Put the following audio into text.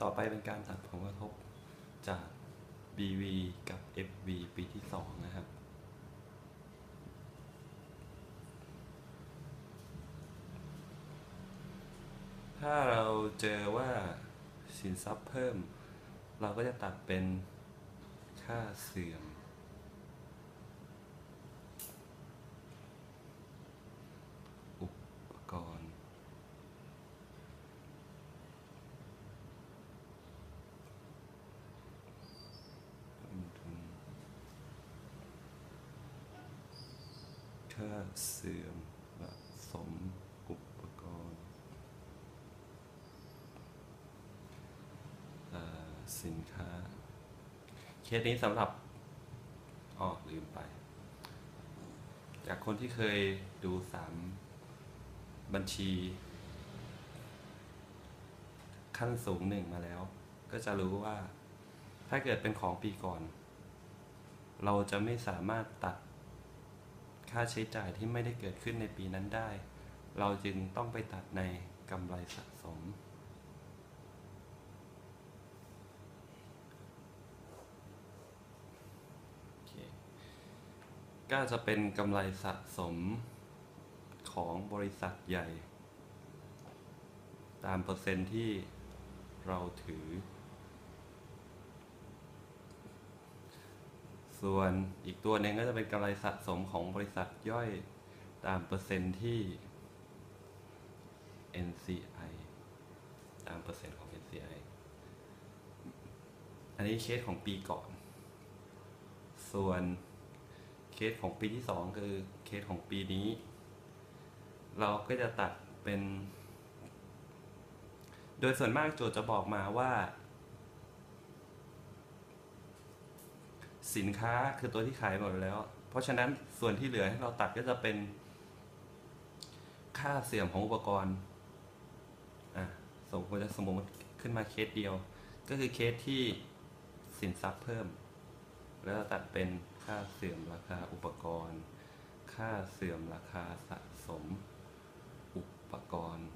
ต่อไปเป็นการตัดผลกระทบจาก BV กับ FV ปีที่ 2 นะครับ ถ้าเราเจอว่าสินทรัพย์เพิ่ม เราก็จะตัดเป็นค่าเสื่อม อุปกรณ์ ต้นทุน ค่าเสื่อมผสมอุปกรณ์ สินค้า เคสนี้สำหรับอ๋อลืมไป จากคนที่เคยดูสามบัญชี ขั้นสูงหนึ่งมาแล้ว ก็จะรู้ว่าถ้าเกิดเป็นของปีก่อน เราจะไม่สามารถตัด ค่าใช้จ่ายที่ไม่ได้เกิดขึ้นในปีนั้นได้ เราจึงต้องไปตัดในกำไรสะสม ก็จะเป็นกำไรสะสมของบริษัทใหญ่ ตามเปอร์เซ็นต์ที่เราถือ ส่วนอีกตัวหนึ่งก็จะเป็นกำไรสะสมของบริษัทย่อยตามเปอร์เซ็นต์ที่ NCI ตามเปอร์เซ็นต์ของ NCI อันนี้เคสของปีก่อน ส่วนเคสของปีที่สองคือเคสของปีนี้ เราก็จะตัดเป็น โดยส่วนมากโจทย์จะบอกมาว่า สินค้าคือตัวที่ขายหมดแล้ว เพราะฉะนั้นส่วนที่เหลือให้เราตัดก็จะเป็น ค่าเสื่อมของอุปกรณ์อะสมมติสมมติขึ้นมาเคสเดียว ก็คือเคสที่สินทรัพย์เพิ่ม แล้วเราตัดเป็นค่าเสื่อมราคาอุปกรณ์ ค่าเสื่อมราคาสะสมอุปกรณ์